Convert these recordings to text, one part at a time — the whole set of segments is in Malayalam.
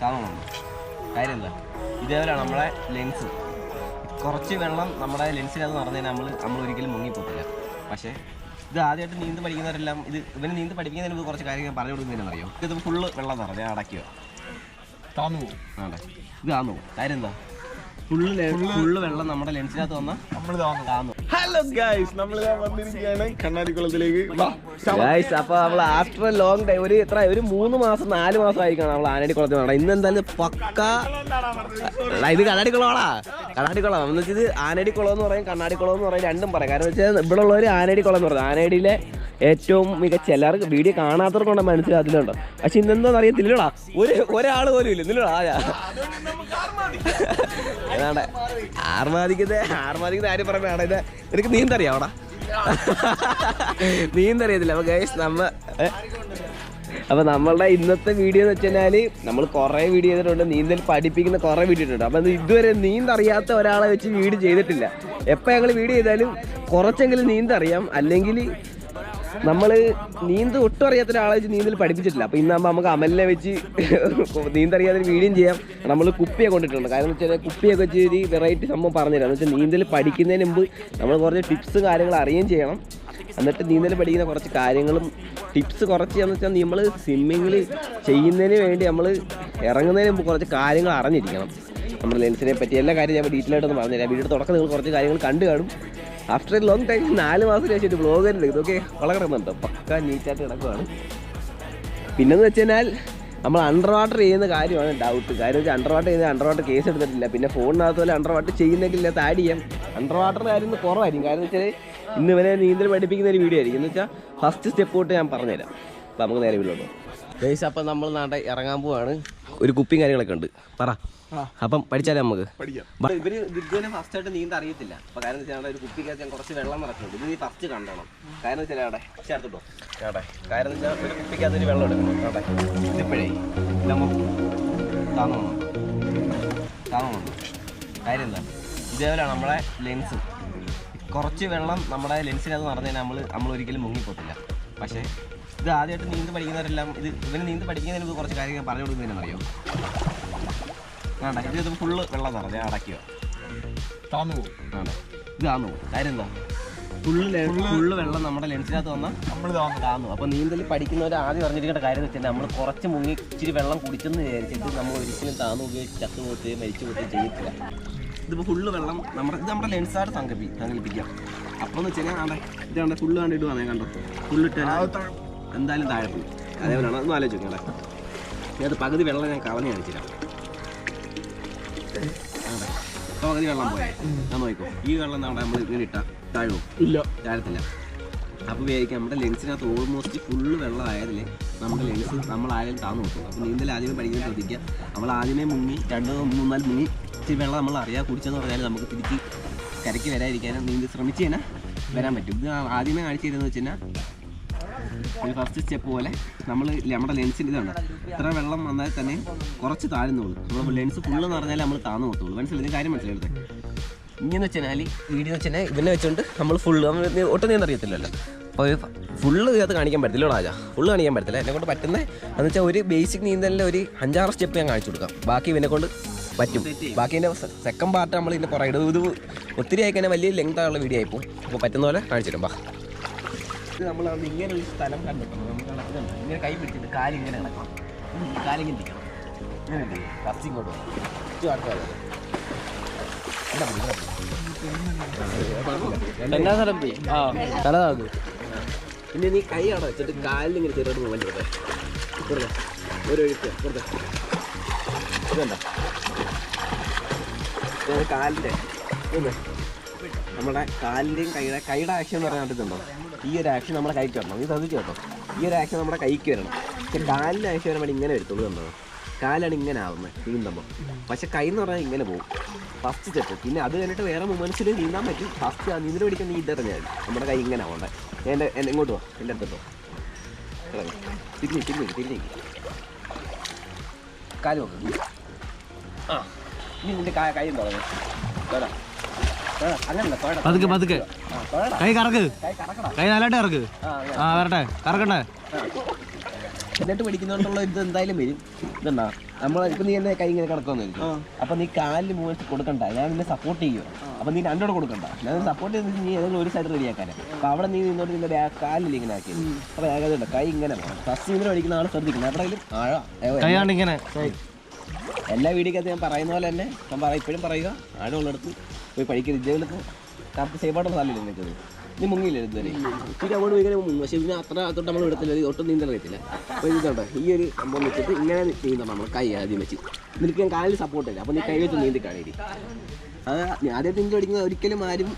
കാണുന്നുണ്ട് കാര്യം എന്താ ഇതേപോലെ നമ്മളെ ലെൻസ് കുറച്ച് വെള്ളം നമ്മുടെ ലെൻസിനകത്ത് നടന്നു നമ്മൾ നമ്മൾ ഒരിക്കലും മുങ്ങിപ്പോത്തില്ല പക്ഷേ ഇത് ആദ്യമായിട്ട് നീന്ത് പഠിക്കുന്നവരെല്ലാം ഇത് ഇവന് നീന്ത് പഠിപ്പിക്കുന്നതിന് മുമ്പ് കുറച്ച് കാര്യങ്ങൾ പറഞ്ഞു കൊടുക്കുന്നതിന് അറിയോ? ഇത് ഫുള്ള് വെള്ളം നിറഞ്ഞ അടയ്ക്കുക. താന്നു ആണ്ടെ ഇത് താന്നു പോകും. കാര്യം എന്താ ഫുള്ള് വെള്ളം നമ്മുടെ ലെൻസിനകത്ത് വന്ന നമ്മൾ ഹലോ ഗൈസ് നമ്മൾ വന്നിരിക്കുകയാണ് കണ്ണാടിക്കുളത്തിലേക്ക്. ഗൈസ് അപ്പൊ നമ്മൾ ആഫ്റ്റർ എ ലോങ് ടൈം ഒരു എത്ര ഒരു മൂന്ന് മാസം നാല് മാസം ആയിരിക്കണം നമ്മൾ ആനടി കുളത്തിൽ വേണം ഇന്ന് എന്തായാലും പക്ക ഇത് കണ്ണാടി കണ്ണാടിക്കുളം. കണ്ണാടി കുളം എന്ന് വെച്ചാൽ ആനടിക്കുളം ആനടി കുളം എന്ന് പറയും കണ്ണാടിക്കുളം എന്ന് പറയും രണ്ടും പറയാം. കാരണം വെച്ചാൽ ഇവിടെ ഉള്ളവർ ആനടിക്കുളം കുളം എന്ന് പറയും. ആനടിയിലെ ഏറ്റവും മികച്ച എല്ലാവർക്കും വീഡിയോ കാണാത്തവർക്കുണ്ട് മനസ്സിലാകത്തില്ലുണ്ടോ പക്ഷെ ഇന്നെന്താന്ന് അറിയത്തില്ലടാ ഒരു ഒരാൾ പോലും ഇല്ല. ഇല്ലടാ ഏതാണ്ട് ആർമാദിക്കുന്നത് ആർമാദിക്കുന്ന ആരും പറയുന്നതാണ് ഇത്? എനിക്ക് നീന്തറിയാവടാ? നീന്തറിയത്തില്ല. അപ്പൊ ഗൈസ് നമ്മ അപ്പോൾ അപ്പൊ നമ്മളുടെ ഇന്നത്തെ വീഡിയോ എന്ന് വെച്ചാൽ നമ്മൾ കുറെ വീഡിയോ ചെയ്തിട്ടുണ്ട്. നീന്തൽ പഠിപ്പിക്കുന്ന കുറെ വീഡിയോ ഇട്ടുണ്ട് അപ്പൊ ഇത് ഇതുവരെ നീന്തറിയാത്ത ഒരാളെ വെച്ച് വീഡിയോ ചെയ്തിട്ടില്ല. എപ്പോ ഞങ്ങൾ വീഡിയോ ചെയ്താലും കുറച്ചെങ്കിലും നീന്തറിയാം. അല്ലെങ്കിൽ നമ്മൾ നീന്ത് ഒട്ടും അറിയാത്ത ഒരാളെ വെച്ച് നീന്തൽ പഠിപ്പിച്ചിട്ടില്ല. അപ്പോൾ ഇന്നാകുമ്പോൾ നമുക്ക് അമലിനെ വെച്ച് നീന്തറിയാതെ വീഡിയോ ചെയ്യാം. നമ്മൾ കുപ്പിയെ കൊണ്ടിട്ടുണ്ട്. കാരണം എന്ന് വെച്ചാൽ കുപ്പിയൊക്കെ വെച്ച് ഒരു വെറൈറ്റി സംഭവം പറഞ്ഞുതരാം. എന്ന് വെച്ചാൽ നീന്തൽ പഠിക്കുന്നതിന് മുമ്പ് നമ്മൾ കുറച്ച് ടിപ്സും കാര്യങ്ങൾ അറിയുകയും ചെയ്യണം. എന്നിട്ട് നീന്തൽ പഠിക്കുന്ന കുറച്ച് കാര്യങ്ങളും ടിപ്സ് കുറച്ച് എന്ന് വെച്ചാൽ നമ്മൾ സ്വിമ്മിങ്ങിൽ ചെയ്യുന്നതിന് വേണ്ടി നമ്മൾ ഇറങ്ങുന്നതിന് മുമ്പ് കുറച്ച് കാര്യങ്ങൾ അറിഞ്ഞിരിക്കണം. നമ്മുടെ ലെൻസിനെ പറ്റി എല്ലാ കാര്യം ഞാൻ ഡീറ്റെയിൽ ആയിട്ടൊന്നും പറഞ്ഞുതരാം. വീഡിയോ തുടക്കം നിങ്ങൾ കുറച്ച് കാര്യങ്ങൾ കണ്ടു കാണും. ആഫ്റ്റർ ലോങ് ടൈം നാല് മാസം ശേഷം ബ്ലോഗ് വരുന്നത് ഇതൊക്കെ വളർന്നുണ്ട് പക്ക നീറ്റായിട്ട് കിടക്കുവാണ്. പിന്നെന്ന് വെച്ച് കഴിഞ്ഞാൽ നമ്മൾ അണ്ടർ വാട്ടർ ചെയ്യുന്ന കാര്യമാണ് ഡൗട്ട് കാര്യം വെച്ചാൽ അണ്ടർ വാട്ടർ ചെയ്യുന്ന അണ്ടർ വാട്ടർ കേസ് എടുത്തിട്ടില്ല. പിന്നെ ഫോണിനകത്ത് പോലെ അണ്ടർ വാട്ടർ ചെയ്യുന്നെങ്കിൽ അത് ആഡ് ചെയ്യാം. അണ്ടർ വാട്ടർ കാര്യം കുറവായിരിക്കും. കാരണം വെച്ചാൽ ഇന്ന് വരെ നീന്തൽ പഠിപ്പിക്കുന്ന ഒരു വീഡിയോ ആയിരിക്കും. എന്ന് വെച്ചാൽ ഫസ്റ്റ് സ്റ്റെപ്പ് തൊട്ട് ഞാൻ പറഞ്ഞുതരാം. അപ്പം നമുക്ക് നേരെ വീട്ടിലോട്ട് ഗൈസ് അപ്പം നമ്മൾ നാട്ടെ ഇറങ്ങാൻ പോവാണ്. ഒരു കുപ്പിയും കാര്യങ്ങളൊക്കെ ഉണ്ട്. പറ. അപ്പം പഠിച്ചാലേ നമുക്ക്? ഇവർ ഇതുവരെ ഫസ്റ്റ് ആയിട്ട് നീന്ത അറിയത്തില്ല. അപ്പൊ കാരണം വെച്ചാൽ ഒരു കുപ്പിക്കകത്ത് ഞാൻ കുറച്ച് വെള്ളം നിറക്കുന്നുണ്ട്. ഇത് നീ ഫസ്റ്റ് കണ്ടോണം. കാരണം വെച്ചാൽ അവിടെ ചേർത്തിട്ടോ. അവിടെ കാരണം വെച്ചാൽ ഒരു കുപ്പിക്കകത്ത് ഒരു വെള്ളം എടുക്കണം. കേട്ടെ ഇതിപ്പോഴേ. നമുക്ക് താങ്ങണം താങ്ങണം കാര്യം എന്താ? ഇതേപോലെയാണ് നമ്മളെ ലെൻസ് കുറച്ച് വെള്ളം നമ്മുടെ ലെൻസിനകത്ത് നടന്നു കഴിഞ്ഞാൽ നമ്മൾ നമ്മൾ ഒരിക്കലും മുങ്ങിപ്പോട്ടില്ല പക്ഷേ ഇത് ആദ്യമായിട്ട് നീന്ത് പഠിക്കുന്നവരെല്ലാം ഇത് ഇവന് നീന്ത് പഠിക്കുന്നതിന് കുറച്ച് കാര്യങ്ങൾ പറഞ്ഞു കൊടുക്കുന്നതിന് അറിയോ? വേണ്ട ഇത് ഫുള്ള് വെള്ളം നിറഞ്ഞ അടയ്ക്കുക. താന്നു പോകും. ഇത് താന്നു പോകും. കാര്യം എന്താ? ഫുള്ള് ഫുള്ള് വെള്ളം നമ്മുടെ ലെൻസിനകത്ത് വന്നാൽ നമ്മൾ താന്നു അപ്പോൾ നീന്തൽ പഠിക്കുന്നവർ ആദ്യം അറിഞ്ഞിരിക്കേണ്ട കാര്യം എന്ന് വെച്ചാൽ നമ്മൾ കുറച്ച് മുങ്ങി ഇച്ചിരി വെള്ളം കുടിച്ചെന്ന് വിചാരിച്ചിട്ട് നമ്മൾ ഒരിക്കലും താന്നു ഉപയോഗിച്ച് ചത്തു പോത്തുകയും മരിച്ചു പോത്തുകയും ചെയ്യത്തില്ല. ഇതിപ്പോൾ ഫുള്ള് വെള്ളം നമ്മുടെ ഇത് നമ്മുടെ ലെൻസായിട്ട് സങ്കൽപ്പി സങ്കല്പിക്കാം അപ്പോൾ എന്ന് വെച്ചാൽ ആണ്ടെ ഇതാണ്ട് ഫുള്ള് കണ്ടിട്ട് വന്നേ കണ്ടോ? ഫുള്ള് ഇട്ട് എന്തായാലും താഴെ പോയി അതേപോലെയാണ് ഒന്ന് ആലോചിച്ച് ഞാൻ അത് പകുതി വെള്ളം ഞാൻ കളഞ്ഞ് കാണിച്ചില്ല പകുതി വെള്ളം പോയി ഞാൻ നോക്കിക്കോ. ഈ വെള്ളം നമ്മുടെ നമ്മൾ ഇങ്ങനെ ഇട്ട താഴോ ഇല്ല. താഴത്തില്ല. അപ്പോൾ വിചാരിക്കാം നമ്മുടെ ലെൻസിനകത്ത് ഓൾമോസ്റ്റ് ഫുള്ള് വെള്ളം ആയതിൽ നമ്മുടെ ലെൻസ് നമ്മൾ ആയാലും താന്നു നോക്കും അപ്പോൾ നീന്തൽ ആദ്യമേ പഠിക്കാൻ ശ്രദ്ധിക്കുക. നമ്മൾ ആദ്യമേ മുങ്ങി രണ്ട് മൂന്നാൽ മുങ്ങി ഇച്ചിരി വെള്ളം നമ്മൾ അറിയാതെ കുടിച്ചെന്ന് പറഞ്ഞാൽ നമുക്ക് തിരിച്ച് കരയ്ക്ക് വരാതിരിക്കാനും നീന്തി ശ്രമിച്ചു കഴിഞ്ഞാൽ വരാൻ പറ്റും. ഇത് ആദ്യമേ കാണിച്ചു തരുന്നത് വെച്ച് കഴിഞ്ഞാൽ ഒരു ഫസ്റ്റ് സ്റ്റെപ്പ് പോലെ നമ്മൾ നമ്മുടെ ലെൻസിന്റെ ഇതാണ് ഇത്ര വെള്ളം വന്നാൽ തന്നെ കുറച്ച് താഴ്ന്നുള്ളൂ. നമ്മൾ ലെൻസ് ഫുള്ള് എന്ന് പറഞ്ഞാൽ നമ്മൾ താന്നു പോകത്തുള്ളൂ. മനസ്സിലായി? കാര്യം മനസ്സിലായത് ഇങ്ങനെ വെച്ചാൽ വീഡിയോ വെച്ചാൽ ഇവനെ വെച്ചുകൊണ്ട് നമ്മൾ ഫുള്ള് ഒട്ടും നീന്ത അറിയത്തില്ലല്ലോ. അപ്പോൾ ഫുള്ള് ഇതിനകത്ത് കാണിക്കാൻ പറ്റത്തില്ല രാജ ഫുള്ള് കാണിക്കാൻ പറ്റത്തില്ല. എന്നെ കൊണ്ട് പറ്റുന്നത് എന്ന് വെച്ചാൽ ഒരു ബേസിക് നീന്തലിന്റെ ഒരു അഞ്ചാറ് സ്റ്റെപ്പ് ഞാൻ കാണിച്ചു കൊടുക്കാം. ബാക്കി ഇവനെ കൊണ്ട് പറ്റും. ബാക്കി എന്റെ സെക്കൻഡ് പാർട്ട് നമ്മൾ ഇതിന്റെ പുറകെ ഇത് ഒത്തിരി ആയിക്കഴിഞ്ഞാൽ വലിയ ലെങ്ത് ആയുള്ള വീഡിയോ ആയിപ്പോൾ അപ്പോൾ പറ്റുന്ന പോലെ കാണിച്ചു തരും. ബാ. നമ്മൾ അവിടെ ഇങ്ങനെ ഒരു സ്ഥലം കണ്ടെത്തണം നമുക്ക് നടക്കുന്നുണ്ട് ഇങ്ങനെ കൈ പിടിച്ചിട്ട് കാലിങ്ങനെ കിടക്കണം ഉം, കാലിങ്ങനെ ഇരിക്കണം ഇങ്ങനെ? ഫസ്റ്റ് ഇങ്ങോട്ട് പോകണം? എന്നാ സ്ഥലം ആ. തല തലതാകു പിന്നെ നീ കൈ അവിടെ വെച്ചിട്ട് കാലിൽ ഇങ്ങനെ ചെറുതായിട്ട് മൂവ്മെന്റ് കൊടുത്തേ. കൊടുത്തേ. ഒരു ഒഴുക്ക്. കൊടുത്തേ. ഇതുണ്ടോ? കാലിന്റെ. നമ്മുടെ കാലിന്റെയും കൈയുടെ കൈയുടെ ആക്ഷൻ എന്ന് പറയാൻ പറ്റുന്നുണ്ടോ ഈ ഒരു ആക്ഷൻ നമ്മുടെ കൈക്ക് വരണം. നീ ശ്രദ്ധിച്ചു കേട്ടോ. ഈ ഒരു ആക്ഷൻ നമ്മുടെ കൈക്ക് വരണം. പക്ഷെ കാലിന് ആക്ഷൻ വരുമ്പോൾ ഇങ്ങനെ വരത്തുള്ളൂ എന്താണ് കാലാണ് ഇങ്ങനെ ആവുന്നത്. നീന്തുമ്പോൾ പക്ഷെ കൈ എന്ന് പറഞ്ഞാൽ ഇങ്ങനെ പോകും. ഫസ്റ്റ് സ്റ്റെപ്പ് പിന്നെ അത് കഴിഞ്ഞിട്ട് വേറെ മൂമെൻസിൽ നീന്താൻ പറ്റും. ഫസ്റ്റ് ആ നീന്തൽ പഠിക്കാൻ നീ ഇതറിഞ്ഞാൽ നമ്മുടെ കൈ ഇങ്ങനെ ആവണ്ടേ. എന്റെ എന്റെ ഇങ്ങോട്ട് വാ. എന്റെ അടുത്തോ തിരിഞ്ഞ് തിരിഞ്ഞ് തിരിഞ്ഞ്. കാൽ നോക്ക്. ആ. നീ നിന്റെ കാ കൈ എന്താ തൊഴ പതുക്കെ പതുക്കെ. കൈ കറക്ക്. കൈ നല്ലതായിട്ട് ഇറക്ക് ആ വരട്ടെ. കറക്കണ്ടേ? എന്നിട്ട് പിടിക്കുന്നോണ്ടുള്ള ഇത് എന്തായാലും വരും. ഇതുണ്ടാ നമ്മൾ ഇപ്പൊ നീ എന്നെ കൈ ഇങ്ങനെ കിടക്കുമെന്ന് അപ്പൊ നീ കാലിൽ മൂവ്മെന്റ് കൊടുക്കണ്ട. ഞാൻ നിന്നെ സപ്പോർട്ട് ചെയ്യും. അപ്പൊ നീ രണ്ടോടെ കൊടുക്കണ്ട. ഞാൻ സപ്പോർട്ട് ചെയ്ത് നീ ഏതെങ്കിലും ഒരു സൈഡ് റെഡിയാക്കാൻ അപ്പൊ അവിടെ നീ നിന്നോട് നിന്റെ കാലിൽ ഇങ്ങനെ ആക്കി. അപ്പൊ ഏകദേശം കൈ ഇങ്ങനെ ഫസ്റ്റ് ഇങ്ങനെ അടിക്കുന്ന ആൾ ശ്രദ്ധിക്കണം എവിടെയെങ്കിലും ആഴ എല്ലാ വീഡിയോക്കകത്ത് ഞാൻ പറയുന്ന പോലെ തന്നെ. ഞാൻ പറയാം ഇപ്പോഴും പറയുക. ആഴമുള്ളിടത്ത്. പോയി പഠിക്കരുത് ഇതേപോലത്തെ കറക്റ്റ് സേഫായിട്ടുള്ള സ്ഥലമില്ല നിനക്കത് നീ മുങ്ങിയില്ല ഇതുവരെ? ഇച്ചിരി അങ്ങോട്ട് ഭയങ്കര മുങ്ങും. പക്ഷേ ഇതിന് അത്ര അത്തോട്ട് നമ്മൾ എടുത്തില്ല ഒട്ടും നീന്തൽ അറിയത്തില്ല. അപ്പോൾ ഇതുണ്ട് ഈ ഒരു സംഭവം വെച്ചിട്ട് ഇങ്ങനെ നീന്തണം നമ്മൾ കൈ ആദ്യം വെച്ച്. നിനക്ക് ഞാൻ കാലിൽ സപ്പോർട്ട് ഇല്ല. അപ്പോൾ നീ കൈ വെച്ച് നീന്തി കാണിരി അത് ആദ്യം നീന്തൽ പഠിക്കുന്നത് ഒരിക്കലും ആരും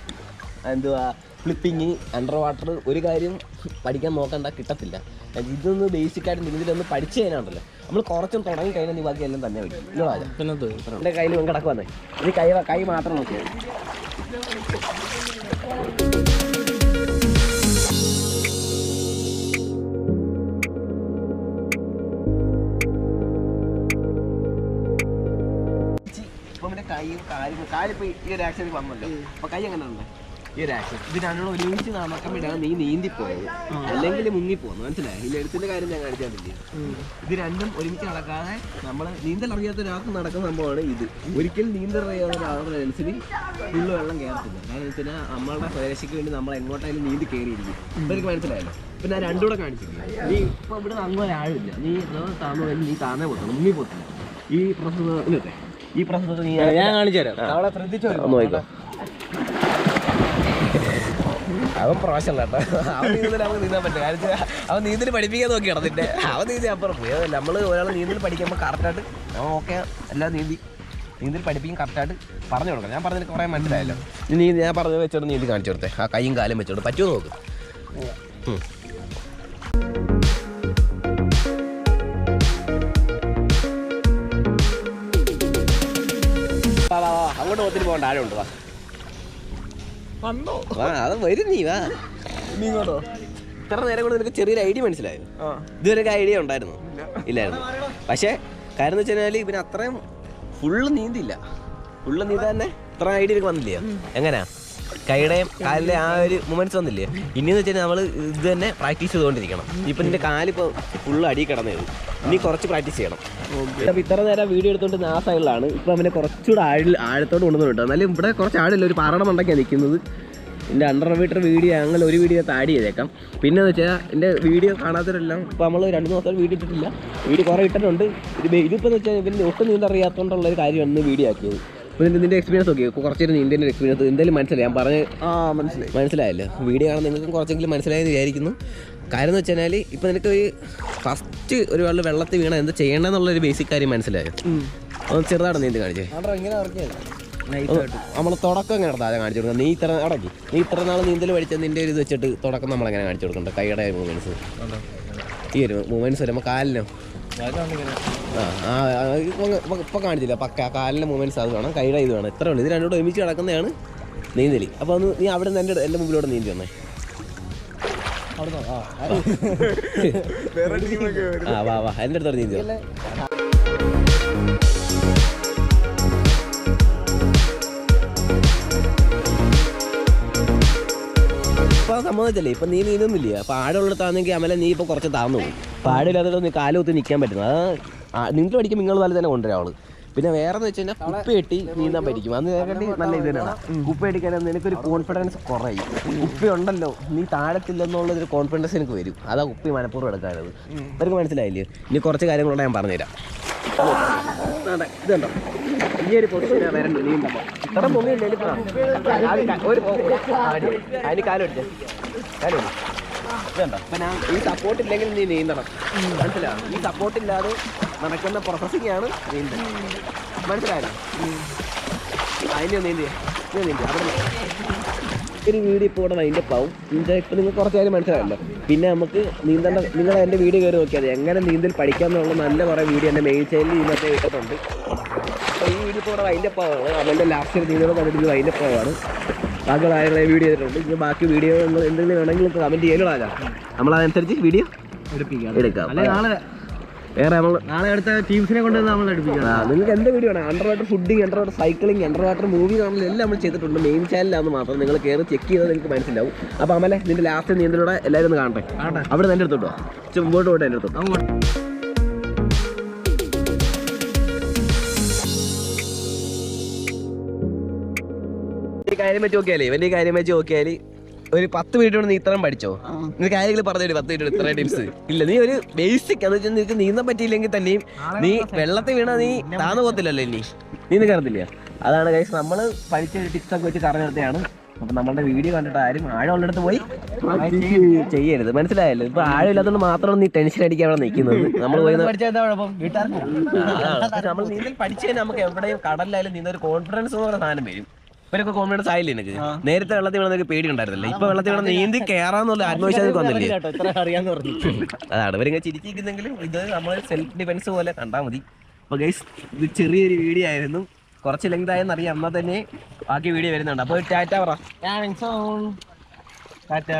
എന്തുവാ ഫ്ലിപ്പിങ് അണ്ടർ വാട്ടർ ഒരു കാര്യം പഠിക്കാൻ നോക്കണ്ട കിട്ടത്തില്ല. ഇതൊന്ന് ബേസിക് ആയിട്ട് നീന്തലൊന്ന് പഠിച്ചു കഴിഞ്ഞാണല്ലോ നമ്മൾ കുറച്ചും തുടങ്ങി കഴിഞ്ഞാൽ നീ ബാക്കി എല്ലാം തന്നെ വയ്ക്കും ഇല്ലോ രാജ പിന്നെ എന്റെ കയ്യിൽ കിടക്ക് വന്നേ ഇത് കൈ കൈ മാത്രം നോക്കിയാൽ അവന്റെ കൈയും കാലും കാലിപ്പോ ഈ ഒരു ആക്ഷൻ വന്നല്ലോ. അപ്പൊ കൈ എങ്ങനെ ഉണ്ട് ഈ ഒരു ആക്ഷൻ ഇത് രണ്ടും ഒരുമിച്ച് നടക്കാൻ വേണ്ടിയാണ് നീ നീന്തിപ്പോയത്. അല്ലെങ്കിൽ മുങ്ങിപ്പോന്നു. മനസ്സിലായി? ഈ എഴുത്തിന്റെ കാര്യം ഞാൻ കാണിച്ചാണ്ടില്ലേ ഇത് രണ്ടും ഒരുമിച്ച് നടക്കാതെ നമ്മൾ നീന്തൽ അറിയാത്ത ഒരാൾക്ക് നടക്കുന്ന സംഭവമാണ് ഇത്. ഒരിക്കലും നീന്തൽ അറിയാവുന്ന ഒരാളുടെ മനസ്സിൽ ഫുള്ള് വെള്ളം കയറത്തില്ല. കാരണം വെച്ചാൽ നമ്മളുടെ സുരക്ഷയ്ക്ക് വേണ്ടി നമ്മൾ എങ്ങോട്ടായാലും നീന്തി കയറിയിരിക്കും. എനിക്ക് മനസ്സിലായല്ലോ. പിന്നെ ഞാൻ രണ്ടുകൂടെ കാണിച്ചില്ല നീ ഇപ്പൊ ഇവിടെ അങ്ങ് ഒരാളില്ല. നീ താന്നു നീ താന്നേ പോകണം മുങ്ങി പോകത്തില്ല ഈ പ്രശ്നത്തെ ഈ പ്രശ്നത്തെ നീ ഞാൻ കാണിച്ചു തരാം ശ്രദ്ധിച്ചോ? ഒന്ന് അവൻ പ്രാവശ്യമല്ല കേട്ടോ. അവൻ നീന്തൽ നമുക്ക് നീന്താൻ പറ്റും കാരണം അവൻ നീന്തൽ പഠിപ്പിക്കാൻ നോക്കി കിടന്നിട്ട് അവൻ നീന്തി അപ്പുറം. പോയി നമ്മൾ ഒരാൾ നീന്തൽ പഠിക്കുമ്പോൾ കറക്റ്റായിട്ട് അവൻ ഓക്കെ എല്ലാം നീന്തി. നീന്തൽ പഠിപ്പിക്കും കറക്റ്റായിട്ട് പറഞ്ഞു കൊടുക്കണം. ഞാൻ പറഞ്ഞതിൽ കുറേ മനസ്സിലായല്ലോ. നീ നീ ഞാൻ പറഞ്ഞത് വെച്ചോട് നീന്തി കാണിച്ചു കൊടുത്തേ. ആ കൈയും കാലും വെച്ചോട് പറ്റുമോ നോക്ക്. അങ്ങോട്ട് ഒത്തിരി പോകേണ്ട ആഴമുണ്ട് വാ. അത് വരും നീ വാ. ഇത്ര നേരം കൊണ്ട് നിനക്ക് ചെറിയൊരു ഐഡിയ മനസ്സിലായോ? ഇതുവരെ ഐഡിയ ഉണ്ടായിരുന്നു. ഇല്ലായിരുന്നു. പക്ഷേ കാര്യം എന്ന് ഇവന് അത്രയും ഫുള്ള് നീന്തില്ല ഫുള്ള് നീന്താൻ തന്നെ ഇത്ര ഐഡിയ എനിക്ക് വന്നില്ലയോ? എങ്ങനെയാ? കൈയുടെയും കാലിലെ ആ ഒരു മൂമെന്റ്സ് വന്നില്ലേ? ഇനിയെന്ന് വെച്ചാൽ നമ്മൾ ഇത് തന്നെ പ്രാക്ടീസ് ചെയ്തുകൊണ്ടിരിക്കണം. ഇപ്പം നിന്റെ കാലിപ്പോൾ ഫുള്ള് അടി കിടന്നത് ഇനി കുറച്ച് പ്രാക്ടീസ് ചെയ്യണം. അപ്പം ഇത്ര നേരം വീഡിയോ എടുത്തോണ്ട് ആ സൈഡിലാണ്. ഇപ്പം അവനെ കുറച്ചുകൂടെ ആഴ ആഴത്തോട് കൊണ്ടുവന്നിട്ടുണ്ട് എന്നാലും ഇവിടെ കുറച്ച് ആഴില്ല ഒരു പാറണം മണ്ടൊക്കെയാണ് നിൽക്കുന്നത്. എന്റെ അണ്ടർ മീറ്റർ വീഡിയോ അങ്ങനെ ഒരു വീഡിയോ ആഡ് ചെയ്തേക്കാം. പിന്നെ എന്ന് വെച്ചാൽ എന്റെ വീഡിയോ കാണാത്തവരെല്ലാം ഇപ്പോൾ നമ്മൾ രണ്ട് മാസം വീഡിയോ ഇട്ടിട്ടില്ല. വീഡിയോ കുറേ ഇട്ടിട്ടുണ്ട്. ഇത് ഇതിപ്പോൾ എന്ന് വെച്ചാൽ ഇവന്റെ ഒട്ടും നീന്തറിയാത്തതുകൊണ്ടുള്ള ഒരു കാര്യമാണ് വീഡിയോ ആക്കിയത്. ഇതിന്റെ എക്സ്പീരിയൻസ് നോക്കി കുറച്ച് നിന്റെ എക്സ്പീരിയൻസ് എന്തായാലും മനസ്സിലായി. ഞാൻ പറഞ്ഞ് ആ മനസ്സിലായി. മനസ്സിലായല്ലോ. വീഡിയോ കാണാൻ നിങ്ങൾക്കും കുറച്ചെങ്കിലും മനസ്സിലായെന്ന് വിചാരിക്കുന്നു. കാര്യം എന്ന് വെച്ചാൽ ഇപ്പം നിനക്ക് ഒരു ഫസ്റ്റ് ഒരു വെള്ളം വെള്ളത്തിൽ വീണാൽ എന്ത് ചെയ്യണമെന്നുള്ളൊരു ബേസിക് കാര്യം മനസ്സിലായോ? ഒന്ന് ചെറുതായിട്ട് നീന്തി കാണിച്ചേ. ഇങ്ങനെ നമ്മൾ തുടക്കം എങ്ങനെ നടത്താതെ കാണിച്ചു കൊടുക്കുക നീ ഇത്ര അടക്കി. നീ ഇത്ര നാൾ നീന്തൽ പഠിച്ച നിന്റെ ഒരു ഇത് വെച്ചിട്ട് തുടക്കം നമ്മളെങ്ങനെ കാണിച്ചു കൊടുക്കണ്ട? കൈയുടെ മൂവ്മെന്റ്സ് ഈ ഒരു മൂവ്മെന്റ്സ് വരുമ്പോൾ കാലിനോ ഇപ്പൊ കാണിച്ചില്ല. പക്ക കാലിന്റെ മൂവ്മെന്റ്സ് അത് കാണാം. കൈയുടെ ഇത് കാണാം. ഇത്ര ഉള്ളൂ. ഇത് രണ്ടുകൂടെ ഒരുമിച്ച് കിടക്കുന്നതാണ് നീന്തലി. അപ്പോൾ ഒന്ന് നീ അവിടെ നിന്ന് എന്റെ എന്റെ മുമ്പിലൂടെ നീന്തി വന്നേ. വേറെ ടീമൊക്കെ വരും ആ വാ വാ. എന്റെ അടുത്തോടെ നീന്തി. ഇപ്പൊ സംബന്ധിച്ചല്ലേ ഇപ്പൊ നീ നീന്തുന്നില്ല? അപ്പൊ ആഴമുള്ളതാണെങ്കിൽ അമല നീ ഇപ്പൊ കുറച്ച് താന്നു. പോകും അപ്പൊ കാലുകുത്തി നിൽക്കാൻ പറ്റുന്നു അത് നിങ്ങൾ പഠിക്കും നിങ്ങൾ നല്ല തന്നെ കൊണ്ടുവരാം അവൾ പിന്നെ വേറെ എന്ന് വെച്ച് കഴിഞ്ഞാൽ കുപ്പി കെട്ടി നീന്താൻ പഠിക്കും. അന്ന് കേട്ടി നല്ല ഇത് തന്നെയാണ്. കുപ്പി കെട്ടിക്കാൻ നിനക്കൊരു കോൺഫിഡൻസ് കുറയും. കുപ്പി ഉണ്ടല്ലോ നീ താഴത്തില്ലെന്നുള്ളൊരു കോൺഫിഡൻസ് എനിക്ക് വരും. അതാ കുപ്പി മനഃപൂർവം എടുക്കാനത് അവർക്ക് മനസ്സിലായില്ലേ? ഇനി കുറച്ച് കാര്യങ്ങളൂടെ ഞാൻ പറഞ്ഞുതരാം. ഇതുണ്ടോ? ഈ ഒരു പൊസിഷനാണ് വരണ്ടത് ഇത്ര ആദ്യം ഒരു. അതിന് കാലം എടുത്തേ കാലം ഈ സപ്പോർട്ട് ഇല്ലെങ്കിൽ നീ നീന്തണം. മനസ്സിലാവും ഈ സപ്പോർട്ട് ഇല്ലാതെ നടക്കുന്ന പ്രോസസ്സിംഗ് ആണ് നീന്തൽ. മനസ്സിലായല്ലോ അതിന് നീന്തി നീ നീന്തി അവിടെ ഒരു വീഡിയോ ഇപ്പോൾ ഇവിടെ വൈൻഡ് പാവും ആവും. ഇപ്പം നിങ്ങൾക്ക് കുറച്ച് കാര്യം മനസ്സിലായല്ലോ. പിന്നെ നമുക്ക് നീന്തേണ്ട നിങ്ങൾ എന്റെ വീഡിയോ കയറി നോക്കിയാൽ എങ്ങനെ നീന്തൽ പഠിക്കാമെന്നുള്ള നല്ല കുറേ വീഡിയോ എന്റെ മെയിൻ ചാനലിൽ ഇന്നത്തെ ഇട്ടിട്ടുണ്ട്. അപ്പോൾ ഈ വീഡിയോ ഇപ്പോൾ ഇവിടെ അപ്പ് പാവാണ് അവന്റെ ലാസ്റ്റ് നീന്തൽ കണ്ടിട്ട് വൈൻഡ് പാവാണ് ബാക്കി കാര്യങ്ങളെ വീഡിയോ ചെയ്തിട്ടുണ്ട്? ഇനി ബാക്കി വീഡിയോ നിങ്ങൾ എന്തെങ്കിലും വേണമെങ്കിൽ കമന്റ് ചെയ്യലോ നമ്മൾ അതനുസരിച്ച് വീഡിയോ എടുപ്പിക്കാം. എടുക്കാം. നാളെ വേറെ നമ്മൾ നാളെ അടുത്ത ടീംസിനെ കൊണ്ട് നമ്മൾ എടുപ്പിക്കാം. നിങ്ങൾക്ക് എന്ത് വീഡിയോ ആണ്? Under water fooding under water cycling under water movie കാണലും എല്ലാം നമ്മൾ ചെയ്തിട്ടുണ്ട്. മെയിൻ ചാനലാണ് മാത്രം നിങ്ങൾ കയറി ചെക്ക് ചെയ്താൽ നിങ്ങൾക്ക് മനസ്സിലാവും. അപ്പോൾ അമലെ നിന്റെ ലാസ്റ്റ് നീന്തലൂടെ എല്ലാവരും ഒന്ന് കാണട്ടെ. അവിടെ എന്റെ അടുത്തോട്ടോ മുമ്പോട്ട് പോട്ടെ എന്റെ അടുത്തോട്ടോ കാര്യം വെച്ച് നോക്കിയാലേ ഇവന്റെ ഈ കാര്യം വെച്ച് നോക്കിയാൽ ഒരു പത്ത് മിനിറ്റ് കൊണ്ട് നീ ഇത്രയും പഠിച്ചോ? നിനക്ക് ആരെങ്കിലും പറഞ്ഞു പത്ത് മിനിറ്റ് ഇത്ര ടിപ്സ് ഇല്ല നീ ഒരു ബേസിക് എന്ന് വെച്ചാൽ നിനക്ക് നീന്താൻ പറ്റിയില്ലെങ്കിൽ തന്നെയും നീ വെള്ളത്തിൽ വീണാ നീ താന്നു പോകത്തില്ലല്ലോ ഇനി. നീന്തി കയറത്തില്ല അതാണ് കൈസ് നമ്മൾ പഠിച്ച ടിപ്സ് ഒക്കെ വെച്ച് പറഞ്ഞു നിർത്തിയാണ് അപ്പൊ നമ്മളുടെ വീഡിയോ കണ്ടിട്ട് ആരും ആഴമുള്ളിടത്ത് പോയി ചെയ്യരുത്. മനസ്സിലായല്ലോ? ഇപ്പൊ ആഴമില്ലാത്തതുകൊണ്ട് മാത്രമാണ് നീ ടെൻഷൻ അടിക്കാൻ അവിടെ നിൽക്കുന്നത്. നമ്മൾ പോയി. നമ്മൾ നീന്തൽ പഠിച്ചു കഴിഞ്ഞാൽ നമുക്ക് എവിടെയും കടലിലായാലും നീന്തൊരു കോൺഫിഡൻസ് എന്ന് പറയുന്ന സാധനം വരും. ഇവരൊക്കെ കോൺഫിഡൻസ് ആയില്ലേ എനിക്ക് നേരത്തെ വെള്ളത്തിൽ വീണ നിനക്ക് പേടി ഉണ്ടായിരുന്നില്ല ഇപ്പൊ വെള്ളത്തിൽ വീണ നീന്തി കയറാന്നുള്ള ആത്മവിശ്വാസം വന്നില്ലേ അതാണ് ഇവരിങ്ങനെ ചിരിച്ചിരിക്കുന്നെങ്കിലും ഇത് നമ്മൾ സെൽഫ് ഡിഫെൻസ് പോലെ കണ്ടാൽ മതി. അപ്പൊ ഗൈസ് ഇത് ചെറിയൊരു വീഡിയോ ആയിരുന്നു. കുറച്ച് ലെങ്ത് ആയെന്ന് അറിയാം. എന്നാൽ തന്നെ ബാക്കി വീഡിയോ വരുന്നുണ്ട്. അപ്പോൾ ടാറ്റ പറ. ടാറ്റ.